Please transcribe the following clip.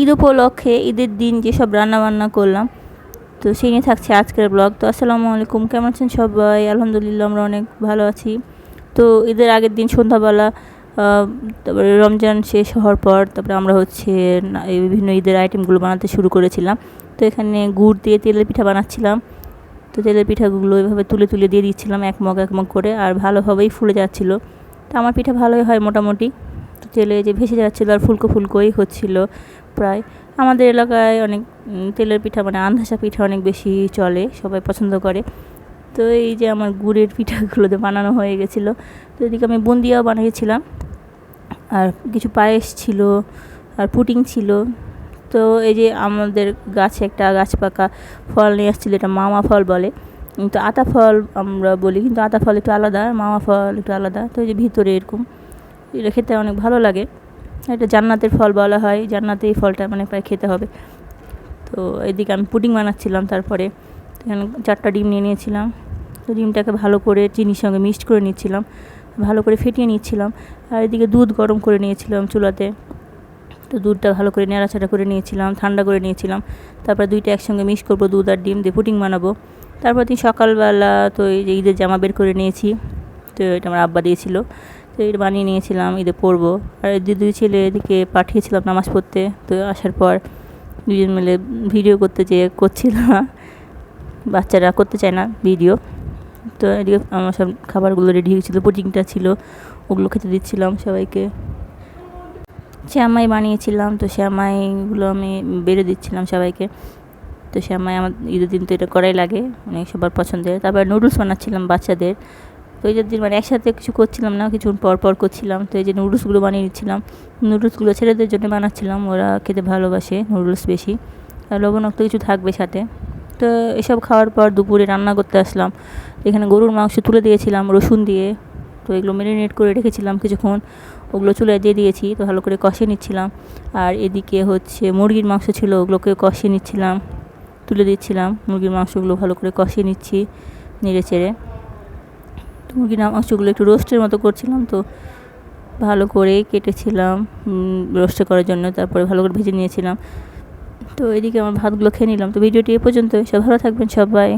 ঈদ উপলক্ষে, ঈদের দিন যেসব রান্না বান্না করলাম, তো সেই নিয়ে থাকছে আজকের ব্লগ। তো আসসালামু আলাইকুম, কেমন আছেন সবাই? আলহামদুলিল্লাহ আমরা অনেক ভালো আছি। তো ঈদের আগের দিন সন্ধ্যাবেলা তারপরে রমজান শেষ হওয়ার পর, তারপরে আমরা হচ্ছে এই বিভিন্ন ঈদের আইটেমগুলো বানাতে শুরু করেছিলাম। তো এখানে গুড় দিয়ে তেলের পিঠা বানাচ্ছিলাম। তো তেলের পিঠাগুলো এভাবে তুলে তুলে দিয়ে দিচ্ছিলাম এক মগ এক মগ করে, আর ভালোভাবেই ফুলে যাচ্ছিল। তো আমার পিঠা ভালোই হয় মোটামুটি। তো তেলে যে ভেসে যাচ্ছিল আর ফুলকো ফুলকোই হচ্ছিল। প্রায়। আমাদের এলাকায় অনেক তেলের পিঠা মানে আন্ধাসা পিঠা অনেক বেশি চলে, সবাই পছন্দ করে। তো এই যে আমার গুড়ের পিঠাগুলো যে বানানো হয়ে গেছিল, তো এদিকে আমি বুন্দিয়াও বানিয়েছিলাম। আর কিছু পায়েস ছিল, আর পুটিং ছিল। তো এই যে আমাদের গাছে একটা গাছ পাকা ফল নিয়ে আসছিল, এটা মামা ফল বলে। কিন্তু আতা ফল আমরা বলি, কিন্তু আতা ফল একটু আলাদা, মামা ফল একটু আলাদা। তো এই যে ভিতরে এরকম, এটা খেতে অনেক ভালো লাগে। এটা জান্নাতের ফল বলা হয়। জান্নাতে এই ফলটা মানে প্রায় খেতে হবে। তো এদিকে আমি পুডিং বানাচ্ছিলাম তারপরে। এখানে চারটা ডিম নিয়ে নিয়েছিলাম। তো ডিমটাকে ভালো করে চিনির সঙ্গে মিক্সড করে নিচ্ছিলাম। ভালো করে ফেটিয়ে নিচ্ছিলাম। আর এদিকে দুধ গরম করে নিয়েছিলাম চুলাতে। তো দুধটা ভালো করে নেড়াচাড়া করে নিয়েছিলাম, ঠান্ডা করে নিয়েছিলাম। তারপর দুইটা একসঙ্গে মিক্স করব, দুধ আর ডিম দিয়ে পুডিং বানাবো। তারপর দিন সকালবেলা তো এই যে ঈদের জামা বের করে নিয়েছি। তো এটা আমার আব্বা দিয়েছিল। তো এটা বানিয়ে নিয়েছিলাম, ঈদে পরবো। আর এই দুই ছেলে এদিকে পাঠিয়েছিলাম নামাজ পড়তে। তো আসার পর দুজন মিলে ভিডিও করতে যেয়ে করছিল না। বাচ্চারা করতে চায় না ভিডিও। তো এদিকে আমার সব খাবারগুলো রেডি হয়েছিলো পুডিংটা ছিল, ওগুলো খেতে দিচ্ছিলাম সবাইকে। শ্যামাই বানিয়েছিলাম, তো শ্যামাইগুলো আমি বেড়ে দিচ্ছিলাম সবাইকে। তো শ্যামাই আমার ঈদের দিন তো এটা করাই লাগে, অনেক সবার পছন্দের। তারপর নুডলস বানাচ্ছিলাম বাচ্চাদের। ঈদের দিন মানে একসাথে কিছু করছিলাম না, কিছুক্ষণ পর পর করছিলাম। তো এই যে নুডলসগুলো বানিয়ে নিচ্ছিলাম। নুডলসগুলো ছেলেদের জন্য বানাচ্ছিলাম, ওরা খেতে ভালোবাসে নুডলস বেশি। আর লবণাক্ত কিছু থাকবে সাথে। তো এসব খাওয়ার পর দুপুরে রান্না করতে আসলাম। এখানে গরুর মাংস তুলে দিয়েছিলাম রসুন দিয়ে। তো এগুলো ম্যারিনেট করে রেখেছিলাম কিছুক্ষণ। ওগুলো চুলায় দিয়ে দিয়েছি, তো ভালো করে কষিয়ে নিচ্ছিলাম। আর এদিকে হচ্ছে মুরগির মাংস ছিল, ওগুলোকে কষিয়ে নিচ্ছিলাম। তুলে দিচ্ছিলাম, মুরগির মাংসগুলো ভালো করে কষিয়ে নিচ্ছি নেড়ে চেড়ে মুরগির মাংসগুলো একটু রোস্টের মতো করছিলাম তো ভালো করে কেটেছিলাম রোস্ট করার জন্য, তারপরে ভালো করে ভেজে নিয়েছিলাম। তো এদিকে আমার ভাতগুলো খেয়ে নিলাম। তো ভিডিওটি এ পর্যন্ত সব ভালো থাকবেন সবাই।